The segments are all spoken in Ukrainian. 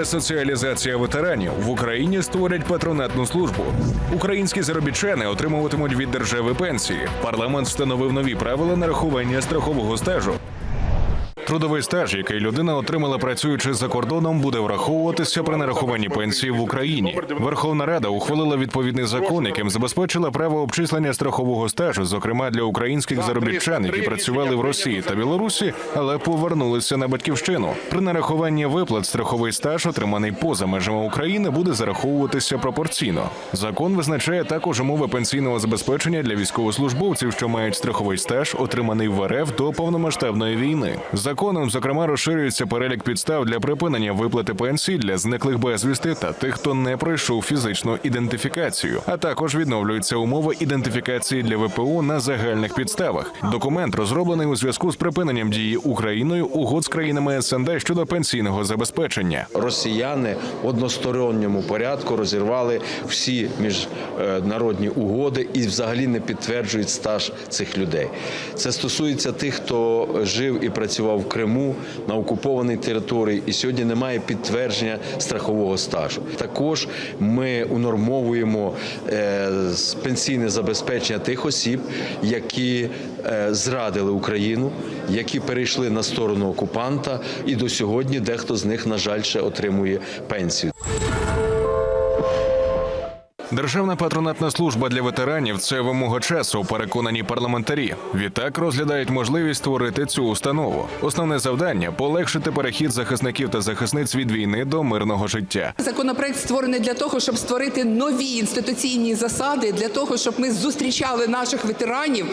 Ресоціалізація ветеранів в Україні створять патронатну службу. Українські заробітчани отримуватимуть від держави пенсії. Парламент встановив нові правила нарахування страхового стажу. Трудовий стаж, який людина отримала працюючи за кордоном, буде враховуватися при нарахуванні пенсії в Україні. Верховна Рада ухвалила відповідний закон, яким забезпечила право обчислення страхового стажу, зокрема для українських заробітчан, які працювали в Росії та Білорусі, але повернулися на батьківщину. При нарахуванні виплат страховий стаж, отриманий поза межами України, буде зараховуватися пропорційно. Закон визначає також умови пенсійного забезпечення для військовослужбовців, що мають страховий стаж, отриманий в РФ до повномасштабної війни. Законом, зокрема, розширюється перелік підстав для припинення виплати пенсій для зниклих безвісти та тих, хто не пройшов фізичну ідентифікацію, а також відновлюються умови ідентифікації для ВПО на загальних підставах. Документ розроблений у зв'язку з припиненням дії Україною угод з країнами СНД щодо пенсійного забезпечення. Росіяни в односторонньому порядку розірвали всі міжнародні угоди і взагалі не підтверджують стаж цих людей. Це стосується тих, хто жив і працював Криму на окупованій території, і сьогодні немає підтвердження страхового стажу. Також ми унормовуємо е, пенсійне забезпечення тих осіб, які е, зрадили Україну, які перейшли на сторону окупанта, і до сьогодні дехто з них, на жаль, ще отримує пенсію. Державна патронатна служба для ветеранів це вимога часу, переконані парламентарі. Відтак розглядають можливість створити цю установу. Основне завдання полегшити перехід захисників та захисниць від війни до мирного життя. Законопроект створений для того, щоб створити нові інституційні засади для того, щоб ми зустрічали наших ветеранів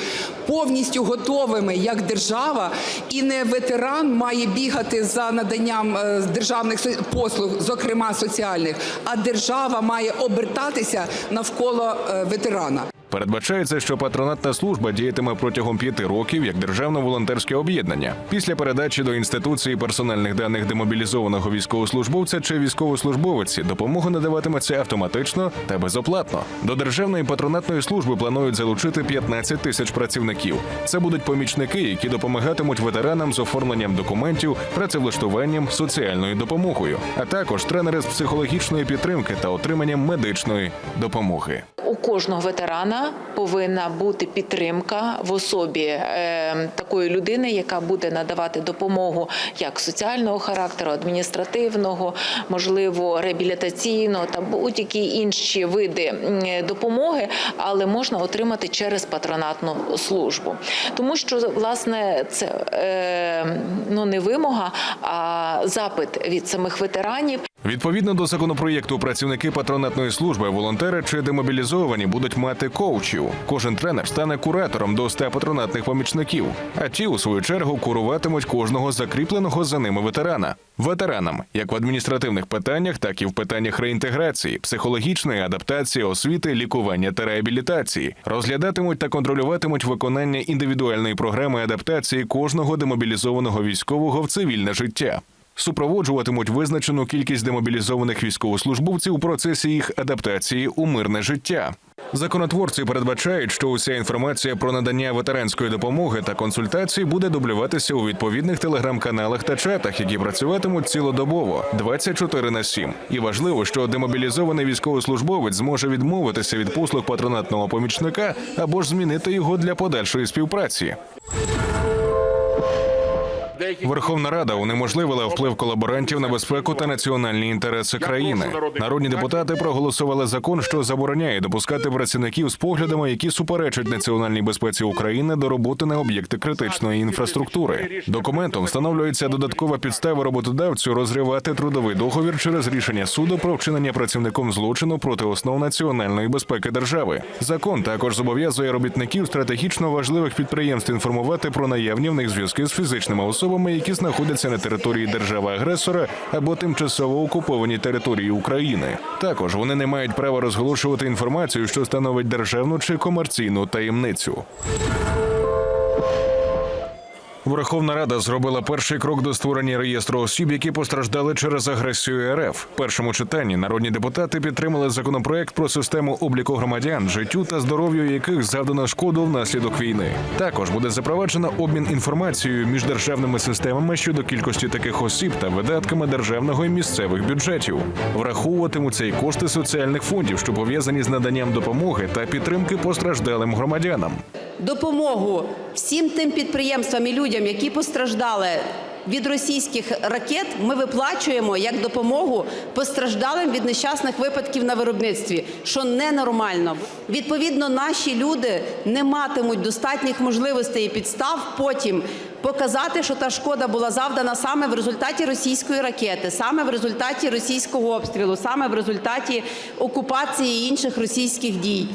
повністю готовими як держава, і не ветеран має бігати за наданням е, державних послуг, зокрема соціальних, а держава має обертатися навколо е, ветерана. Передбачається, що патронатна служба діятиме протягом п'яти років як державно-волонтерське об'єднання. Після передачі до інституції персональних даних демобілізованого військовослужбовця чи військовослужбовиці допомога надаватиметься автоматично та безоплатно. До державної патронатної служби планують залучити 15 тисяч працівників. Це будуть помічники, які допомагатимуть ветеранам з оформленням документів, працевлаштуванням, соціальною допомогою, а також тренери з психологічної підтримки та отриманням медичної допомоги. У кожного ветерана повинна бути підтримка в особі е, такої людини, яка буде надавати допомогу як соціального характеру, адміністративного, можливо, реабілітаційного та будь-які інші види допомоги, але можна отримати через патронатну службу, тому що власне це е, ну не вимога, а запит від самих ветеранів. Відповідно до законопроєкту, працівники патронатної служби, волонтери чи демобілізовані будуть мати коучів. Кожен тренер стане куратором до 100 патронатних помічників, а ті, у свою чергу, куруватимуть кожного закріпленого за ними ветерана. Ветеранам, як в адміністративних питаннях, так і в питаннях реінтеграції, психологічної адаптації, освіти, лікування та реабілітації, розглядатимуть та контролюватимуть виконання індивідуальної програми адаптації кожного демобілізованого військового в цивільне життя супроводжуватимуть визначену кількість демобілізованих військовослужбовців у процесі їх адаптації у мирне життя. Законотворці передбачають, що уся інформація про надання ветеранської допомоги та консультацій буде дублюватися у відповідних телеграм-каналах та чатах, які працюватимуть цілодобово 24 на 7. І важливо, що демобілізований військовослужбовець зможе відмовитися від послуг патронатного помічника або ж змінити його для подальшої співпраці. Верховна Рада унеможливила вплив колаборантів на безпеку та національні інтереси країни. Народні депутати проголосували закон, що забороняє допускати працівників з поглядами, які суперечать національній безпеці України до роботи на об'єкти критичної інфраструктури. Документом встановлюється додаткова підстава роботодавцю розривати трудовий договір через рішення суду про вчинення працівником злочину проти основ національної безпеки держави. Закон також зобов'язує робітників стратегічно важливих підприємств інформувати про наявні в них зв'язки з фізичними особами, які знаходяться на території держави-агресора або тимчасово окупованій території України. Також вони не мають права розголошувати інформацію, що становить державну чи комерційну таємницю. Верховна Рада зробила перший крок до створення реєстру осіб, які постраждали через агресію РФ. В першому читанні народні депутати підтримали законопроект про систему обліку громадян, життю та здоров'ю яких завдано шкоду внаслідок війни. Також буде запроваджено обмін інформацією між державними системами щодо кількості таких осіб та видатками державного і місцевих бюджетів. Враховуватимуться і кошти соціальних фондів, що пов'язані з наданням допомоги та підтримки постраждалим громадянам. Допомогу всім тим підприємствам і людям, які постраждали від російських ракет, ми виплачуємо як допомогу постраждалим від нещасних випадків на виробництві, що ненормально. Відповідно, наші люди не матимуть достатніх можливостей і підстав потім показати, що та шкода була завдана саме в результаті російської ракети, саме в результаті російського обстрілу, саме в результаті окупації інших російських дій.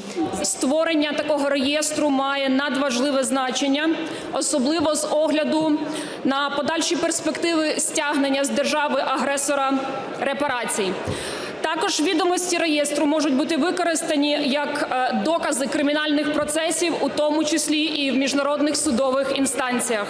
Створення такого реєстру має надважливе значення, особливо з огляду на подальші перспективи стягнення з держави-агресора репарацій. Також відомості реєстру можуть бути використані як е, докази кримінальних процесів, у тому числі і в міжнародних судових інстанціях.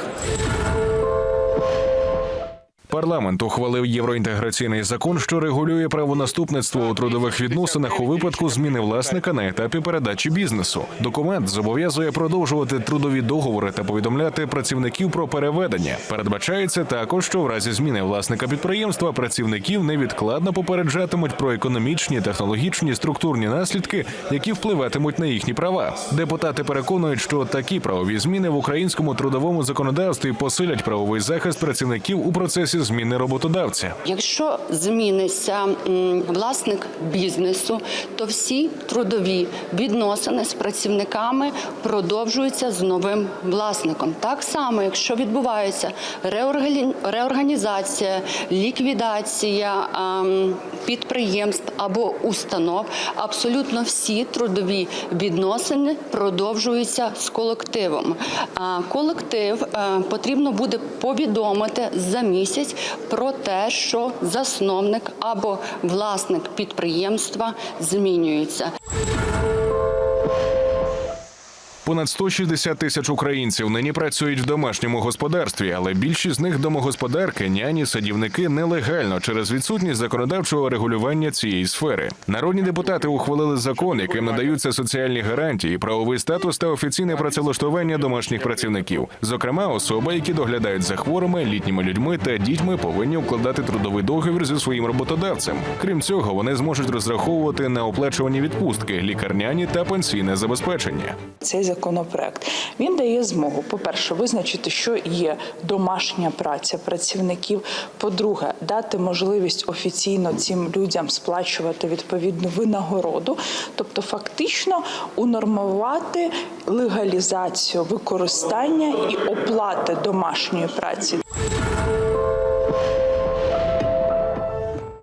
Парламент ухвалив євроінтеграційний закон, що регулює правонаступництво у трудових відносинах у випадку зміни власника на етапі передачі бізнесу. Документ зобов'язує продовжувати трудові договори та повідомляти працівників про переведення. Передбачається також, що в разі зміни власника підприємства працівників невідкладно попереджатимуть про економічні, технологічні, структурні наслідки, які впливатимуть на їхні права. Депутати переконують, що такі правові зміни в українському трудовому законодавстві посилять правовий захист працівників у процесі зміни роботодавця. Якщо зміниться власник бізнесу, то всі трудові відносини з працівниками продовжуються з новим власником. Так само, якщо відбувається реорганізація, ліквідація підприємств або установ, абсолютно всі трудові відносини продовжуються з колективом. Колектив е, потрібно буде повідомити за місяць про те, що засновник або власник підприємства змінюється. Понад 160 тисяч українців нині працюють в домашньому господарстві, але більшість з них домогосподарки, няні, садівники нелегально через відсутність законодавчого регулювання цієї сфери. Народні депутати ухвалили закон, яким надаються соціальні гарантії, правовий статус та офіційне працевлаштування домашніх працівників. Зокрема, особи, які доглядають за хворими, літніми людьми та дітьми, повинні укладати трудовий договір зі своїм роботодавцем. Крім цього, вони зможуть розраховувати на оплачувані відпустки, лікарняні та пенсійне забезпечення. Цей законопроект він дає змогу, по-перше, визначити, що є домашня праця працівників. По-друге, дати можливість офіційно цим людям сплачувати відповідну винагороду, тобто фактично унормувати легалізацію використання і оплати домашньої праці.